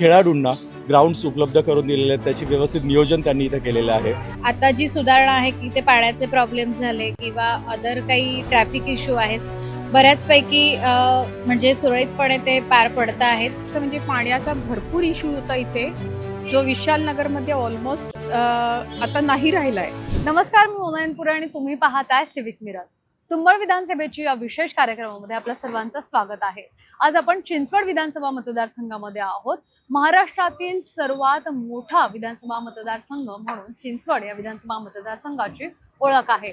खेळाडूंना ग्राउंड्स उपलब्ध करून दिलेले आहेत. त्याची व्यवस्थित नियोजन त्यांनी इथं केलेलं आहे. आता जी सुधारणा आहे की ते पाण्याचे प्रॉब्लेम झाले किंवा अदर काही ट्रॅफिक इश्यू आहेत बऱ्याचपैकी म्हणजे सुरळीतपणे ते पार पडत आहेत. म्हणजे पाण्याचा भरपूर इश्यू होता इथे जो विशाल नगरमध्ये ऑलमोस्ट आता नाही राहिला आहे नमस्कार मी मोनायनपुरे आणि तुम्ही पाहताय सिविक मिरर तुंबळ विधानसभेची या विशेष कार्यक्रमामध्ये आपल्या सर्वांचं स्वागत आहे. आज आपण चिंचवड विधानसभा मतदारसंघामध्ये आहोत. महाराष्ट्रातील सर्वात मोठा विधानसभा मतदारसंघ म्हणून चिंचवड या विधानसभा मतदारसंघाची ओळख आहे.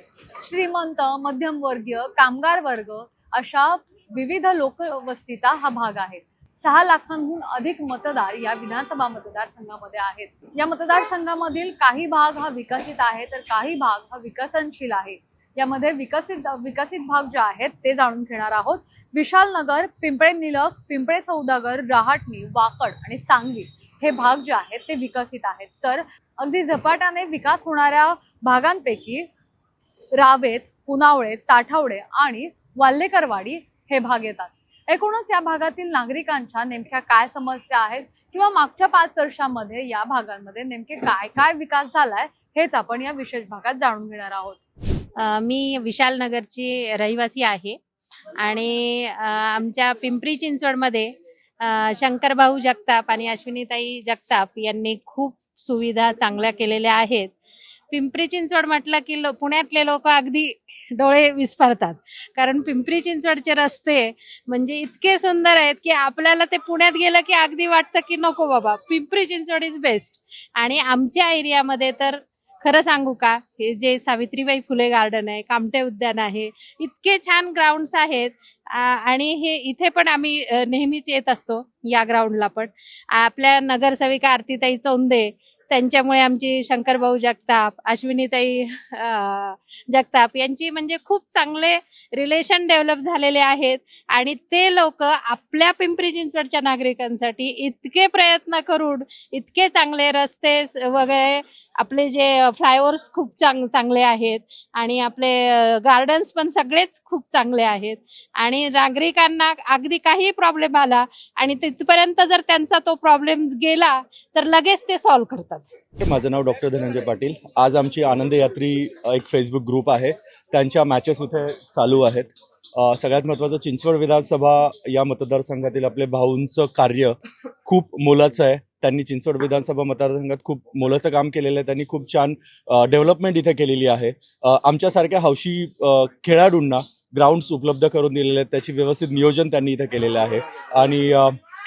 श्रीमंत मध्यमवर्गीय कामगार वर्ग अशा विविध लोकवस्तीचा हा भाग आहे. सहा लाखांहून अधिक मतदार या विधानसभा मतदारसंघामध्ये आहेत. या मतदारसंघामधील काही भाग हा विकसित आहे तर काही भाग हा विकसनशील आहे. यामध्ये विकसित विकसित भाग जे आहेत ते जाणून घेणार आहोत. विशालनगर पिंपळे निलक पिंपळे सौदागर रहाटणी वाकड आणि सांगली हे भाग जे आहेत ते विकसित आहेत. तर अगदी झपाट्याने विकास होणाऱ्या भागांपैकी रावेत पुनावळे ताठावडे आणि वाल्लेकरवाडी हे भाग येतात. एकूणच या भागातील नागरिकांच्या नेमक्या काय समस्या आहेत किंवा मागच्या पाच वर्षामध्ये या भागांमध्ये नेमके काय काय विकास झालाय हेच आपण या विशेष भागात जाणून घेणार आहोत. मी विशालनगरची रहिवासी आहे. आणि आमच्या पिंपरी चिंचवडमध्ये शंकरभाऊ जगताप आणि अश्विनीताई जगताप यांनी खूप सुविधा चांगल्या केलेल्या आहेत. पिंपरी चिंचवड म्हटलं की लो पुण्यातले लोक अगदी डोळे विस्फारतात. कारण पिंपरी चिंचवडचे रस्ते म्हणजे इतके सुंदर आहेत की आपल्याला ते पुण्यात गेलं की अगदी वाटतं की नको बाबा पिंपरी चिंचवड इज बेस्ट आणि आमच्या एरियामध्ये तर खरं सांगू का? हे जे सावित्रीबाई फुले गार्डन आहे कामटे उद्यान आहे इतके छान ग्राउंड्स आहेत. आणि हे इथे पण आम्ही नेहमीच येत असतो या ग्राउंडला पण. आपल्या नगरसेविका आरतीताई चौंदे त्यांच्यामुळे आमची शंकरभाऊ जगताप अश्विनीताई जगताप यांची म्हणजे खूप चांगले रिलेशन डेव्हलप झालेले आहेत. आणि ते लोक आपल्या पिंपरी चिंचवडच्या नागरिकांसाठी इतके प्रयत्न करून इतके चांगले रस्ते वगैरे आपले जे फ्लायओव्हर्स खूप चांग चांगले आहेत. आणि आपले गार्डन्स पण सगळेच खूप चांगले आहेत. आणि नागरिकांना अगदी काही प्रॉब्लेम आला आणि तिथपर्यंत जर त्यांचा तो प्रॉब्लेम गेला तर लगेच ते सॉल्व्ह करतात. माझं नाव डॉक्टर धनंजय पाटील. आज आमची आनंद यात्री एक फेसबुक ग्रुप आहे. त्यांच्या मॅचेस इथे चालू आहेत. सगळ्यात महत्त्वाचं चिंचवड विधानसभा या मतदारसंघातील आपले भाऊंचं कार्य खूप मोलाचं आहे. त्यांनी चिंचवड विधानसभा मतदारसंघात खूप मोलाचं काम केलेलं आहे. त्यांनी खूप छान डेव्हलपमेंट इथे केलेली आहे. आमच्यासारख्या हौशी खेळाडूंना ग्राउंड्स उपलब्ध करून दिलेले आहेत. त्याची व्यवस्थित नियोजन त्यांनी इथे केलेलं आहे. आणि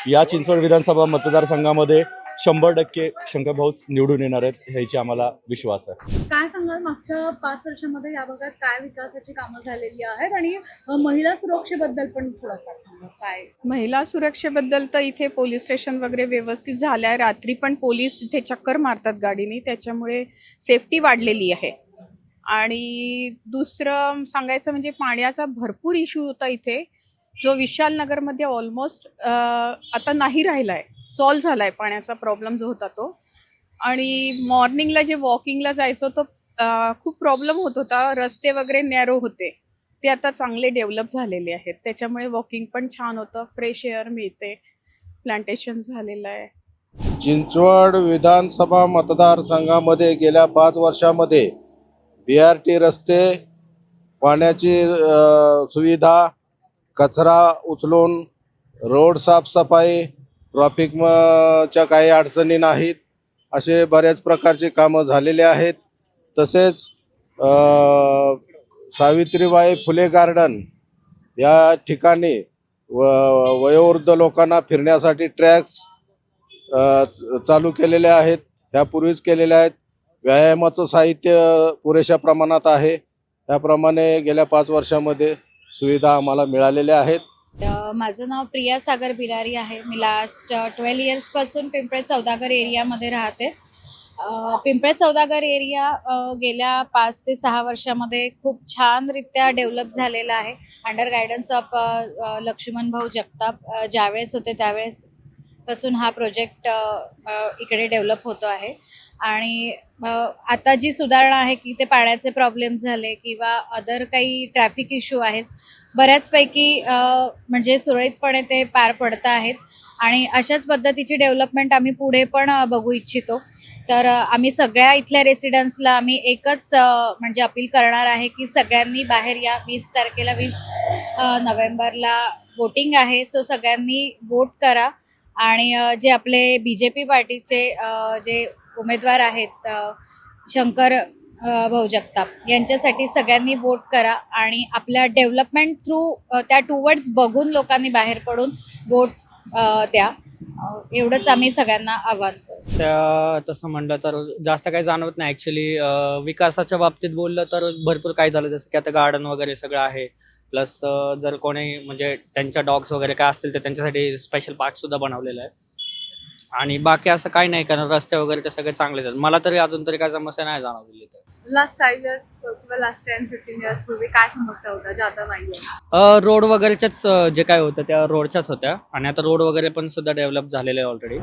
या चिंचवड विधानसभा मतदारसंघामध्ये शंभर टक्के शंकरभाऊच निवडून येणार आहेत ह्याची आम्हाला विश्वास आहे. काय सांगाल? मागच्या पाच वर्षामध्ये या भागात काय विकासाची कामं झालेली आहेत? आणि महिला सुरक्षेबद्दल पण थोडंफार सांगा. काय? महिला सुरक्षेबद्दल तर इथे पोलीस स्टेशन वगैरे व्यवस्थित झालं आहे रात्री पण पोलीस इथे चक्कर मारतात गाडीने. त्याच्यामुळे सेफ्टी वाढलेली आहे. आणि दुसरं सांगायचं म्हणजे पाण्याचा भरपूर इश्यू होता इथे. जो विशालनगरमध्ये ऑलमोस्ट आता नाही राहिला आहे सॉल्व झाला आहे पाण्याचा प्रॉब्लेम जो होता तो. आणि मॉर्निंगला जे वॉकिंगला जायचो तो खूप प्रॉब्लेम होत होता. रस्ते वगैरे नॅरो होते. ते आता चांगले डेव्हलप झालेले आहेत. त्याच्यामुळे वॉकिंग पण छान होतं. फ्रेश एअर मिळते. प्लांटेशन झालेलं आहे. चिंचवड विधानसभा मतदारसंघामध्ये गेल्या पाच वर्षामध्ये बी आर टी रस्ते पाण्याची सुविधा कचरा उचलून रोड साफसफाई ट्रॉफिक च्या काही अडचणी नाहीत असे बऱ्याच प्रकारचे कामं झालेले आहेत. तसेच सावित्रीबाई फुले गार्डन या ठिकाणी व वयोवृद्ध लोकांना फिरण्यासाठी ट्रॅक्स च- चालू केलेले आहेत ह्यापूर्वीच केलेले आहेत. व्यायामाचं साहित्य पुरेशा प्रमाणात आहे. त्याप्रमाणे गेल्या पाच वर्षामध्ये सुविधा आम्हाला मिळालेल्या आहेत. माझं नाव प्रिया सागर बिरारी आहे. मी लास्ट ट्वेल्व इयर्सपासून पिंपळे सौदागर एरियामध्ये राहते. पिंपळे सौदागर एरिया गेल्या पाच ते सहा वर्षामध्ये खूप छानरित्या डेव्हलप झालेला आहे. अंडर गायडन्स ऑफ लक्ष्मण भाऊ जगताप ज्यावेळेस होते त्यावेळेस पासून हा प्रोजेक्ट इकडे डेव्हलप होतो आहे. आणि आता जी सुधारणा आहे की ते पाण्याचे प्रॉब्लेम झाले किंवा अदर काही ट्रॅफिक इश्यू आहेस बऱ्याचपैकी म्हणजे सुरळीतपणे ते पार पडत आहेत. आणि अशाच पद्धतीची डेव्हलपमेंट आम्ही पुढे पण बघू इच्छितो. तर आम्ही सगळ्या इथल्या रेसिडेंट्सला आम्ही एकच म्हणजे अपील करणार आहे की सगळ्यांनी बाहेर या. वीस तारखेला वीस नोव्हेंबरला वोटिंग आहे सो सगळ्यांनी वोट करा. आणि जे आपले बी जे पी पार्टीचे जे उमेदवार आहेत शंकर अ, भाऊ जगताप. यांच्यासाठी सगळ्यांनी वोट करा आणि आपल्या डेव्हलपमेंट थ्रू त्या टूवर्ड्स बघून लोकांनी बाहेर पडून वोट द्या. एवढंच आम्ही सगळ्यांना आव्हान तसं म्हणलं तर जास्त काही जाणवत नाही. ॲक्च्युली विकासाच्या बाबतीत बोललं तर भरपूर काही झालं. जसं की आता गार्डन वगैरे सगळं आहे. प्लस जर कोणी म्हणजे त्यांच्या डॉग्स वगैरे काय असतील तर त्यांच्यासाठी स्पेशल पार्क सुद्धा बनवलेलं आहे. आणि बाकी असं काही नाही कारण रस्ते वगैरे ते सगळे चांगलेच आहेत. मला तरी अजून तरी काही समस्या नाही जाणवलेली तर लास्ट फाईव्ह इयर्स किंवा लास्ट टेन फिफ्टीन इयर्स पूर्वी काय समस्या होत्या? ज्या आता नाहीये. रोड वगैरेच्याच अं, जे काय होतं त्या रोडच्याच होत्या. आणि आता रोड वगैरे पण सुद्धा डेव्हलप झालेले ऑलरेडी